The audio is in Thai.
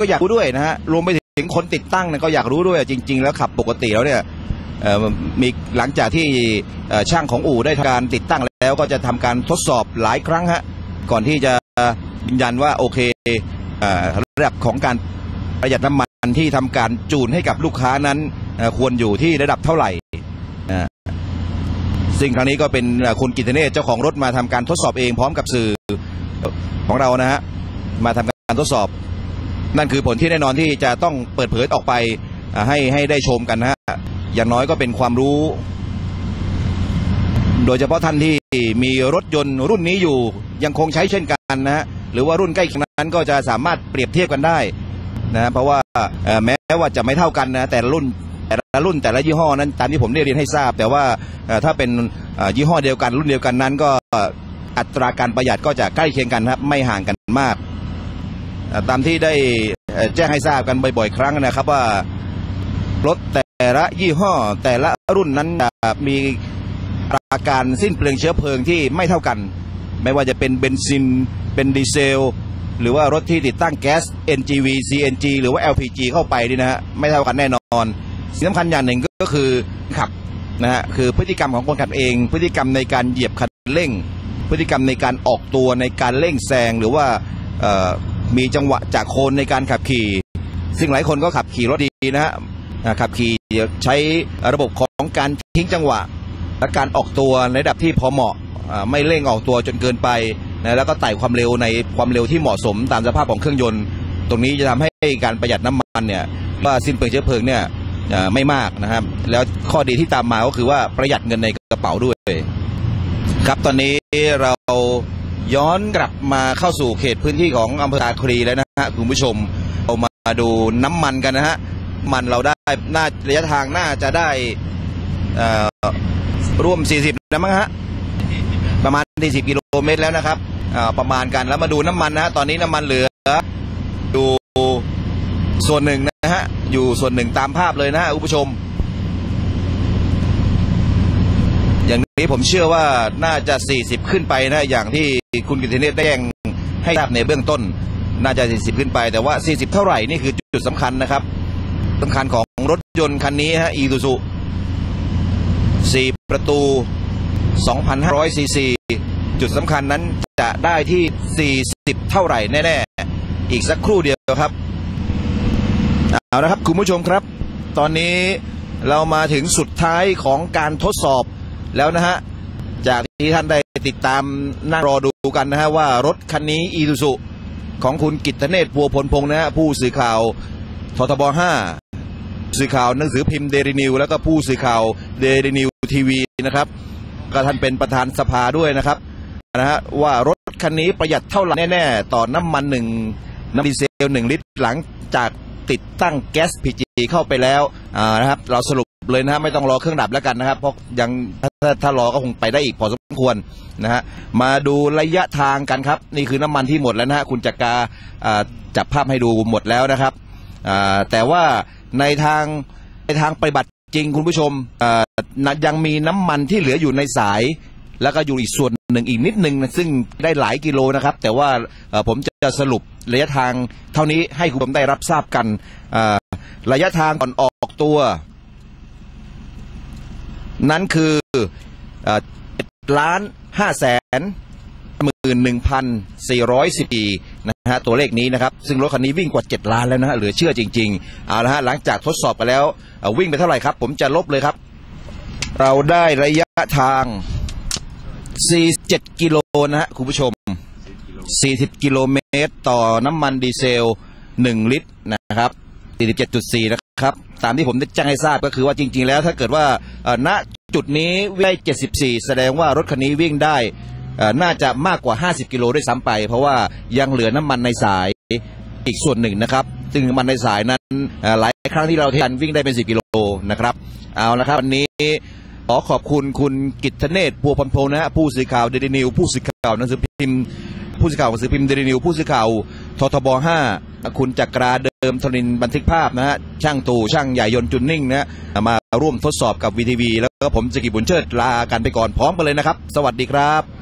ก็อยากรู้ด้วยนะฮะรวมไปถึงคนติดตั้งเนี่ยก็อยากรู้ด้วยจริง ๆ แล้วขับปกติแล้วเนี่ยมีหลังจากที่ช่างของอู่ได้ทำการติดตั้งแล้วก็จะทำการทดสอบหลายครั้งฮะก่อนที่จะยืนยันว่าโอเคระดับของการประหยัดน้ำมันที่ทำการจูนให้กับลูกค้านั้นควรอยู่ที่ระดับเท่าไหร่ซึ่งครั้งนี้ก็เป็นคุณกิตเนศเจ้าของรถมาทำการทดสอบเองพร้อมกับสื่อของเรานะฮะมาทำการทดสอบ นั่นคือผลที่แน่นอนที่จะต้องเปิดเผยออกไปให้ให้ได้ชมกันนะฮะอย่างน้อยก็เป็นความรู้ โดยเฉพาะท่านที่มีรถยนต์รุ่นนี้อยู่ยังคงใช้เช่นกันนะฮะหรือว่ารุ่นใกล้เคียงนั้นก็จะสามารถเปรียบเทียบกันได้นะเพราะว่าแม้ว่าจะไม่เท่ากันนะแต่ละรุ่นแต่ละรุ่นแต่ละยี่ห้อนั้นตามที่ผมได้เรียนให้ทราบ แต่ว่าถ้าเป็นยี่ห้อเดียวกันรุ่นเดียวกันนั้นก็อัตราการประหยัดก็จะใกล้เคียงกันครับไม่ห่างกันมาก ตามที่ได้แจ้งให้ทราบกันบ่อยๆครั้งนะครับว่ารถแต่ละยี่ห้อแต่ละรุ่นนั้นมีอาการสิ้นเปลืองเชื้อเพลิงที่ไม่เท่ากัน ไม่ว่าจะเป็นเบนซินเป็นดีเซล หรือว่ารถที่ติดตั้งแก๊ส NGV CNG หรือว่า LPG เข้าไปนี่นะฮะไม่เท่ากันแน่นอนสิ่งสำคัญอย่างหนึ่งก็คือขับนะฮะคือพฤติกรรมของคนขับเอง พฤติกรรมในการเหยียบคันเร่ง พฤติกรรมในการออกตัวในการเร่งแซงหรือว่า มีจังหวะจากโคนในการขับขี่ ซึ่งหลายคนก็ขับขี่รถดีนะฮะขับขี่ใช้ระบบของการทิ้งจังหวะ และการออกตัวในระดับที่พอเหมาะไม่เร่งออกตัวจนเกินไปนะแล้วก็ไต่ความเร็วในความเร็วที่เหมาะสมตามสภาพของเครื่องยนต์ ตรงนี้จะทำให้การประหยัดน้ำมันเนี่ยว่าสิ้นเปลืองเชื้อเพลิงเนี่ยไม่มากนะครับ แล้วข้อดีที่ตามมาก็คือว่าประหยัดเงินในกระเป๋าด้วย ครับตอนนี้เรา ย้อนกลับมาเข้าสู่เขตพื้นที่ของอำเภอตาคลีแล้วนะฮะคุณผู้ชมเรามาดูน้ำมันกันนะฮะมันเราได้น่าระยะทางน่าจะได้ร่วม 40นะมั้งฮะประมาณ 40 กิโลเมตรแล้วนะครับประมาณกันแล้วมาดูน้ำมันนะฮะตอนนี้น้ำมันเหลืออยู่ส่วนหนึ่งนะฮะอยู่ส่วนหนึ่งตามภาพเลยนะฮะคุณผู้ชม อย่างนี้ผมเชื่อว่าน่าจะ 40 ขึ้นไปนะอย่างที่คุณกิติเนตได้แจ้งให้ทราบในเบื้องต้น น่าจะ 40 ขึ้นไป แต่ว่า 40 เท่าไหร่นี่คือจุดสำคัญนะครับสำคัญของรถยนต์คันนี้ฮะอีซูซุ4ประตู 2,500ซีซีจุดสำคัญนั้นจะได้ที่ 40 เท่าไหร่แน่ๆ อีกสักครู่เดียวครับ เอาละครับ คุณผู้ชมครับ ตอนนี้เรามาถึงสุดท้ายของการทดสอบ แล้วนะฮะ จากที่ท่านได้ติดตามนั่งรอดูกันนะฮะว่ารถคันนี้อี u ู u ของคุณกิตเนศพัวพลพงษ์นะฮะผู้สื่อข่าวททบ5สื่อข่าวหนังสือพิมพ์เดลินิวแล้วก็ผู้สื่อข่าวเดลินิวทีวีนะครับก็ท่านเป็นประธานสภาด้วยนะครับนะฮะว่ารถคันนี้ประหยัดเท่าไหร่แน่ๆ ต่อน้ำมันหนึ่งน้ำดีเซลหนึ่งลิตรหลังจากติดตั้งแก๊สพีจีเข้าไปแล้วนะครับ เราสรุป เลยนะฮะไม่ต้องรอเครื่องดับแล้วกันนะครับ เพราะยังถ้าถ้ารอก็คงไปได้อีกพอสมควรนะฮะมาดูระยะทางกันครับ นี่คือน้ำมันที่หมดแล้วนะฮะคุณจักราจับภาพให้ดูหมดแล้วนะครับแต่ว่าในทางในทางปฏิบัติจริงคุณผู้ชมยังมีน้ำมันที่เหลืออยู่ในสาย แล้วก็อยู่อีกส่วนหนึ่งอีกนิดหนึ่งนะซึ่งได้หลายกิโลนะครับ แต่ว่าผมจะสรุประยะทางเท่านี้ให้คุณผู้ชมได้รับทราบกันระยะทางก่อนออกตัว นั้นคือเจ็ดล้านห้าแสนหมื่นหนึ่งพันสี่ร้อยสิบนะฮะตัวเลขนี้นะครับ ซึ่งรถคันนี้วิ่งกว่าเจ็ดล้านแล้วนะฮะเหลือเชื่อจริงๆเอาละฮะหลังจากทดสอบกันแล้ววิ่งไปเท่าไหร่ครับ ผมจะลบเลยครับ เราได้ระยะทาง 47 กิโลนะฮะคุณผู้ชม 40 กิโลเมตร ต่อน้ำมันดีเซล 1 ลิตรนะครับ 47.4 นะครับ ตามที่ผมได้แจ้งให้ทราบก็คือว่าจริง ๆ แล้วถ้าเกิดว่าณจุดนี้วิ่งได้ 74 แสดงว่ารถคันนี้วิ่งได้น่าจะมากกว่า 50 กิโลด้วยซ้ำไป เพราะว่ายังเหลือน้ำมันในสายอีกส่วนหนึ่งนะครับ ซึ่งมันในสายนั้นหลายครั้งที่เราเทกันวิ่งได้เป็น 10 กิโลนะครับ เอาละครับวันนี้ขอขอบคุณคุณกิตเนศพัวพันโพนะฮะผู้สื่อข่าวเดลินิวผู้สื่อข่าวหนังสือพิมพ์ผู้สื่อข่าวหนังสือพิมพ์เดลินิวผู้สื่อข่าวททบ5 คุณจักราเดิมธนินบันทึกภาพนะฮะช่างตู่ช่างใหญ่ยนต์จุนนิ่งนะฮะมาร่วมทดสอบกับวีทีวีแล้วก็ผมสกิบุญเชิดลากันไปก่อนพร้อมกันเลยนะครับ สวัสดีครับ